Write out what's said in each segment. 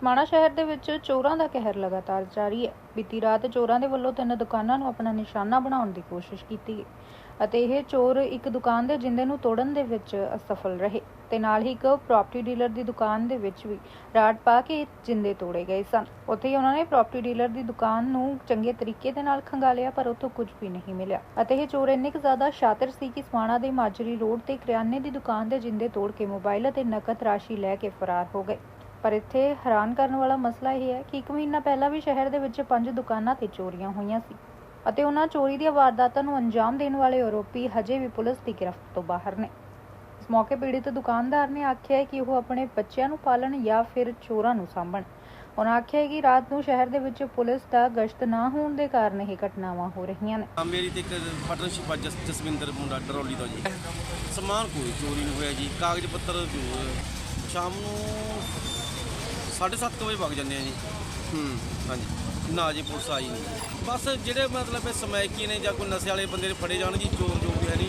ਸਮਾਣਾ ਸ਼ਹਿਰ ਦੇ ਵਿੱਚ ਚੋਰਾਂ ਦਾ ਕਹਿਰ ਲਗਾਤਾਰ ਜਾਰੀ ਹੈ। ਬੀਤੀ ਰਾਤ ਚੋਰਾਂ ਦੇ ਵੱਲੋਂ ਤਿੰਨ ਦੁਕਾਨਾਂ ਨੂੰ ਆਪਣਾ ਨਿਸ਼ਾਨਾ ਬਣਾਉਣ ਦੀ ਕੋਸ਼ਿਸ਼ ਕੀਤੀ ਗਈ ਅਤੇ ਇਹ ਚੋਰ ਇੱਕ ਦੁਕਾਨ ਦੇ ਜਿੰਦੇ ਨੂੰ ਤੋੜਨ ਦੇ ਵਿੱਚ ਅਸਫਲ ਰਹੇ ਤੇ ਨਾਲ ਹੀ ਇੱਕ ਪ੍ਰਾਪਰਟੀ ਡੀਲਰ ਦੀ ਦੁਕਾਨ ਦੇ ਵਿੱਚ ਵੀ ਰਾੜ ਪਾ ਕੇ ਜਿੰਦੇ ਤੋੜੇ ਗਏ ਸਨ। ਉੱਥੇ ਹੀ ਉਹਨਾਂ ਨੇ ਪ੍ਰਾਪਰਟੀ ਡੀਲਰ ਦੀ ਦੁਕਾਨ ਨੂੰ ਚੰਗੇ ਤਰੀਕੇ ਦੇ ਨਾਲ ਖੰਗਾਲਿਆ, ਪਰ ਉੱਥੋਂ ਕੁਝ ਵੀ ਨਹੀਂ ਮਿਲਿਆ। ਅਤੇ ਇਹ ਚੋਰ ਇੰਨੇ ਕੁ ਜ਼ਿਆਦਾ ਸ਼ਾਤਰ ਸੀ ਕਿ ਸਮਾਣਾ ਦੇ ਮਾਜਰੀ ਰੋਡ ਤੇ ਕਰਿਆਨੇ ਦੀ ਦੁਕਾਨ ਦੇ ਜਿੰਦੇ ਤੋੜ ਕੇ ਮੋਬਾਈਲ ਅਤੇ ਨਕਦ ਰਾਸ਼ੀ ਲੈ ਕੇ ਫਰਾਰ ਹੋ ਗਏ। ਪਰ ਇੱਥੇ ਹੈਰਾਨ ਕਰਨ ਵਾਲਾ ਮਸਲਾ ਇਹ ਹੈ ਕਿ ਇੱਕ ਮਹੀਨਾ ਪਹਿਲਾਂ ਵੀ ਸ਼ਹਿਰ ਦੇ ਵਿੱਚ ਪੰਜ ਦੁਕਾਨਾਂ ਤੇ ਚੋਰੀਆਂ ਹੋਈਆਂ ਸੀ ਅਤੇ ਉਹਨਾਂ ਚੋਰੀ ਦੀਆਂ ਵਾਰਦਾਤਾਂ ਨੂੰ ਅੰਜਾਮ ਦੇਣ ਵਾਲੇ ਆਰੋਪੀ ਹਜੇ ਵੀ ਪੁਲਿਸ ਦੀ ਗ੍ਰਿਫਤ ਤੋਂ ਬਾਹਰ ਨੇ। ਇਸ ਮੌਕੇ ਪੀੜਿਤ ਦੁਕਾਨਦਾਰ ਨੇ ਆਖਿਆ ਕਿ ਉਹ ਆਪਣੇ ਬੱਚਿਆਂ ਨੂੰ ਪਾਲਣ ਜਾਂ ਫਿਰ ਚੋਰਾਂ ਨੂੰ ਸਾਂਭਣ। ਉਹਨਾਂ ਆਖਿਆ ਕਿ ਰਾਤ ਨੂੰ ਸ਼ਹਿਰ ਦੇ ਵਿੱਚ ਪੁਲਿਸ ਦਾ ਗਸ਼ਤ ਨਾ ਹੋਣ ਦੇ ਕਾਰਨ ਇਹ ਘਟਨਾਵਾਂ ਹੋ ਰਹੀਆਂ ਨੇ। ਮੇਰੀ ਤੇ ਇੱਕ ਪਾਰਟਨਰਸ਼ਿਪ ਆ ਜਸਵਿੰਦਰ ਮੁੰਡਾ, ਡਰੋਲੀ ਤੋਂ ਜੀ। ਸਮਾਨ ਕੋਈ ਚੋਰੀ ਨਹੀਂ ਹੋਇਆ ਜੀ। ਕਾਗਜ਼ ਪੱਤਰ ਸ਼ਾਮ ਨੂੰ 7:30 ਵਜੇ ਵਗ ਜਾਂਦੇ ਆ ਜੀ। ਹੂੰ। ਹਾਂਜੀ। ਨਾ ਜੀ ਪੁਲਿਸ ਆਈ ਨਹੀਂ ਬਸ ਜਿਹੜੇ ਮਤਲਬ ਇਹ ਸਮੈਕੀ ਨੇ ਜਾਂ ਕੋਈ ਨਸ਼ੇ ਵਾਲੇ ਬੰਦੇ ਨੇ ਫੜੇ ਜਾਣ ਜੀ ਚੋਰ ਜੋ ਵੀ ਹੈ ਨਹੀਂ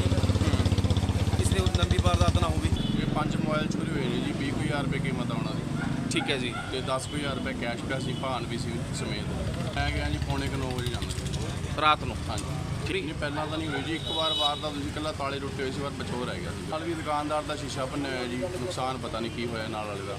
ਕਿਸੇ ਦੀ ਲੰਬੀ ਵਾਰਦਾਤ ਨਾ ਹੋਵੇ। ਇਹ ਪੰਜ ਮੋਬਾਈਲ ਚੋਰੀ ਹੋਏ ਨੇ ਜੀ 20000 ਰੁਪਏ ਕੀਮਤ ਆ ਉਹਨਾਂ ਦੀ। ਠੀਕ ਹੈ ਜੀ। ਤੇ 10000 ਰੁਪਏ ਕੈਸ਼ ਪਿਆ ਸੀ ਭਾਨ ਵੀ ਸੀ ਸਮੇਤ। ਮੈਂ ਗਿਆ ਜੀ ਪੌਣੇ ਕੁ ਨੌ ਵਜੇ ਜਾਂਦਾ ਰਾਤ ਨੂੰ? ਹਾਂਜੀ। ਠੀਕ। ਨਹੀਂ ਪਹਿਲਾਂ ਤਾਂ ਨਹੀਂ ਹੋਈ ਜੀ। ਇੱਕ ਵਾਰ ਵਾਰ ਦਾ ਤੁਸੀਂ ਇਕੱਲਾ ਤਾਲੇ ਟੁੱਟੇ ਹੋਏ ਸੀ ਵਾਰ ਬਚੋ ਰਹਿ ਗਿਆ ਸੀ। ਨਾਲ ਵੀ ਦੁਕਾਨਦਾਰ ਦਾ ਸ਼ੀਸ਼ਾ ਭੰਨਿਆ ਹੋਇਆ ਜੀ ਨੁਕਸਾਨ ਪਤਾ ਨਹੀਂ ਕੀ ਹੋਇਆ ਨਾਲ ਵਾਲੇ ਦਾ।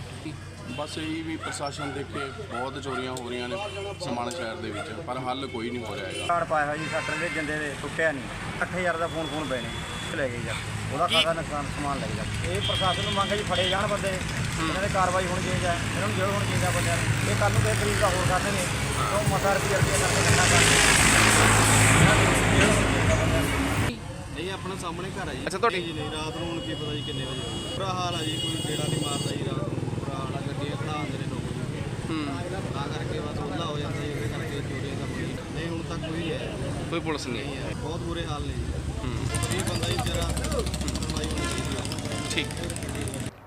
ਬਸ ਇਹੀ ਵੀ ਪ੍ਰਸ਼ਾਸਨ ਦੇਖੇ ਬਹੁਤ ਚੋਰੀਆਂ ਹੋ ਰਹੀਆਂ ਨੇ ਸਮਾਣਾ ਸ਼ਹਿਰ ਦੇ ਵਿੱਚ ਪਰ ਹੱਲ ਕੋਈ ਨਹੀਂ ਹੋ ਰਿਹਾ ਹੈਗਾ। ਕਾਰਡ ਪਾਇਆ ਹੋਇਆ ਜੀ ਸ਼ਟਰ ਦੇ ਜਿੰਦੇ ਦੇ ਟੁੱਟਿਆ ਨਹੀਂ। 8000 ਦਾ ਫੋਨ ਫੋਨ ਪਏ ਨੇ ਲੈ ਗਏ ਜੀ ਉਹਦਾ ਖਾਤਾ ਨੁਕਸਾਨ ਸਮਾਨ ਲੈ ਗਿਆ। ਇਹ ਪ੍ਰਸ਼ਾਸਨ ਨੂੰ ਮੰਗ ਹੈ ਜੀ ਫੜੇ ਜਾਣ ਬੰਦੇ। ਇਹਨਾਂ ਦੇ ਕਾਰਵਾਈ ਹੋਣੀ ਚਾਹੀਦੀ ਹੈ। ਇਹਨਾਂ ਨੂੰ ਜੇਲ੍ਹ ਹੋਣੀ ਚਾਹੀਦੀ ਹੈ ਬੰਦਿਆਂ ਨੂੰ। ਇਹ ਕੱਲ ਨੂੰ ਕਿਸੇ ਤਰੀਕ ਦਾ ਹੋਰ ਕਰਨਗੇ ਉਹ ਮਸਾ ਰੁਪਏ ਰੁਪਏ ਕਰਕੇ ਕਿੰਨਾ ਕਰ ਇਹ ਆਪਣਾ ਸਾਹਮਣੇ ਘਰ ਆ ਜੀ। ਅੱਛਾ, ਤੁਹਾਡੀ- ਜੀ ਨਹੀਂ ਰਾਤ ਨੂੰ ਹੁਣ ਕੀ ਪਤਾ ਜੀ ਕਿੰਨੇ ਵਜੇ। ਬੁਰਾ ਹਾਲ ਆ ਜੀ ਕੋਈ ਗੇੜਾ ਨਹੀਂ ਮਾਰਦਾ ਜੀ ਰਾਤ ਨੂੰ ਬੁਰਾ ਹਾਲ ਆ ਗੱਡੀਆਂ ਖੜਾ ਆਉਂਦੇ ਨੇ ਲੋਕ ਜੀ ਹੂੰ ਤਾਂ ਕਰਕੇ ਬਸ ਉਹਲਾ ਹੋ ਜਾਂਦਾ ਜੀ ਉਹਦੇ ਕਰਕੇ ਚੋਰੀਆਂ ਦਾ ਬੜੀ ਨਹੀਂ ਕੋਈ ਹੈ। ਕੋਈ ਪੁਲਿਸ ਨਹੀਂ ਨਹੀਂ ਹੈ। ਬਹੁਤ ਬੁਰੇ ਹਾਲ ਨੇ ਜੀ। ਹੂੰ। ਇਹ ਬੰਦਾ ਜੀ ਜਰਾ ਸੁਣਵਾਈ ਹੋਣੀ ਚਾਹੀਦੀ ਹੈ। ਠੀਕ।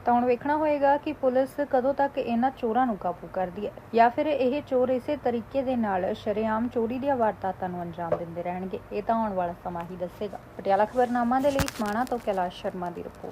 ਤਾਂ ਹੁਣ ਵੇਖਣਾ ਹੋਏਗਾ ਕਿ ਪੁਲਿਸ ਕਦੋਂ ਤੱਕ ਇਹਨਾਂ ਚੋਰਾਂ ਨੂੰ ਕਾਬੂ ਕਰਦੀ ਹੈ ਜਾਂ ਫਿਰ ਇਹ ਚੋਰ ਇਸੇ ਤਰੀਕੇ ਦੇ ਨਾਲ ਸ਼ਰੇਆਮ ਚੋਰੀ ਦੀਆਂ ਵਾਰਦਾਤਾਂ ਨੂੰ ਅੰਜਾਮ ਦਿੰਦੇ ਰਹਿਣਗੇ। ਇਹ ਤਾਂ ਆਉਣ ਵਾਲਾ ਸਮਾਂ ਹੀ ਦੱਸੇਗਾ। ਪਟਿਆਲਾ ਖਬਰਨਾਮਾ ਦੇ ਲਈ ਸਮਾਣਾ ਤੋਂ ਕੈਲਾਸ਼ ਸ਼ਰਮਾ ਦੀ ਰਿਪੋਰਟ।